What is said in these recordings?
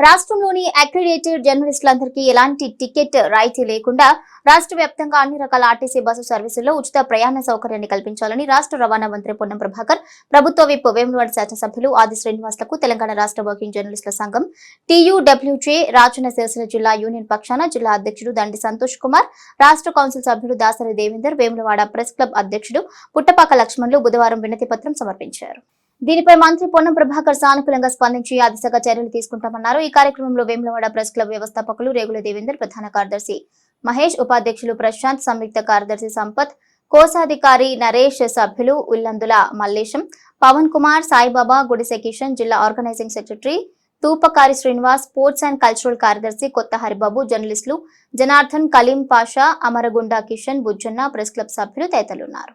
రాష్ట్రంలోని అక్రిడేటెడ్ జర్నలిస్టులందరికీ ఎలాంటి టికెట్ రాయితీ లేకుండా రాష్ట్ర వ్యాప్తంగా అన్ని రకాల ఆర్టీసీ బస్సు సర్వీసుల్లో ఉచిత ప్రయాణ సౌకర్యాన్ని కల్పించాలని రాష్ట్ర రవాణా మంత్రి పొన్నం ప్రభాకర్ ప్రభుత్వ విప్ వేములవాడ శాసనసభ్యులు ఆది శ్రీనివాసులకు తెలంగాణ రాష్ట్ర వర్కింగ్ జర్నలిస్టుల సంఘం టీయూడబ్ల్యూజే రాజన్న సిరిసిల్ల జిల్లా యూనియన్ పక్షాన జిల్లా అధ్యక్షుడు దండి సంతోష్ కుమార్ రాష్ట్ర కౌన్సిల్ సభ్యుడు దాసరి దేవేందర్ వేములవాడ ప్రెస్ క్లబ్ అధ్యక్షుడు పుట్టపాక లక్ష్మణులు బుధవారం వినతి పత్రం సమర్పించారు. దీనిపై మంత్రి పొన్నం ప్రభాకర్ సానుకూలంగా స్పందించి ఆ దిశగా చర్యలు తీసుకుంటామన్నారు. ఈ కార్యక్రమంలో వేములవాడ ప్రెస్ క్లబ్ వ్యవస్థాపకులు రేగుల దేవేందర్ ప్రధాన కార్యదర్శి మహేష్ ఉపాధ్యక్షులు ప్రశాంత్ సంయుక్త కార్యదర్శి సంపత్ కోశాధికారి నరేష్ సభ్యులు ఉల్లందుల మల్లేశం పవన్ కుమార్ సాయిబాబా గుడిసె కిషన్ జిల్లా organising secretary Toopakari Srinivas sports and cultural కార్యదర్శి కొత్త హరిబాబు జర్నలిస్టులు జనార్దన్ కలీం పాషా అమరగుండా కిషన్ బుజ్జన్న ప్రెస్ క్లబ్ సభ్యులు తదితరులున్నారు.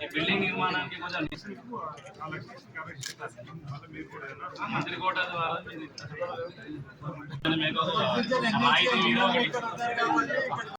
ఈ బిల్డింగ్ నిర్మాణానికి కొంచెం మంత్రి కోట ద్వారా మీకు రాయితీ మీద ఒకటి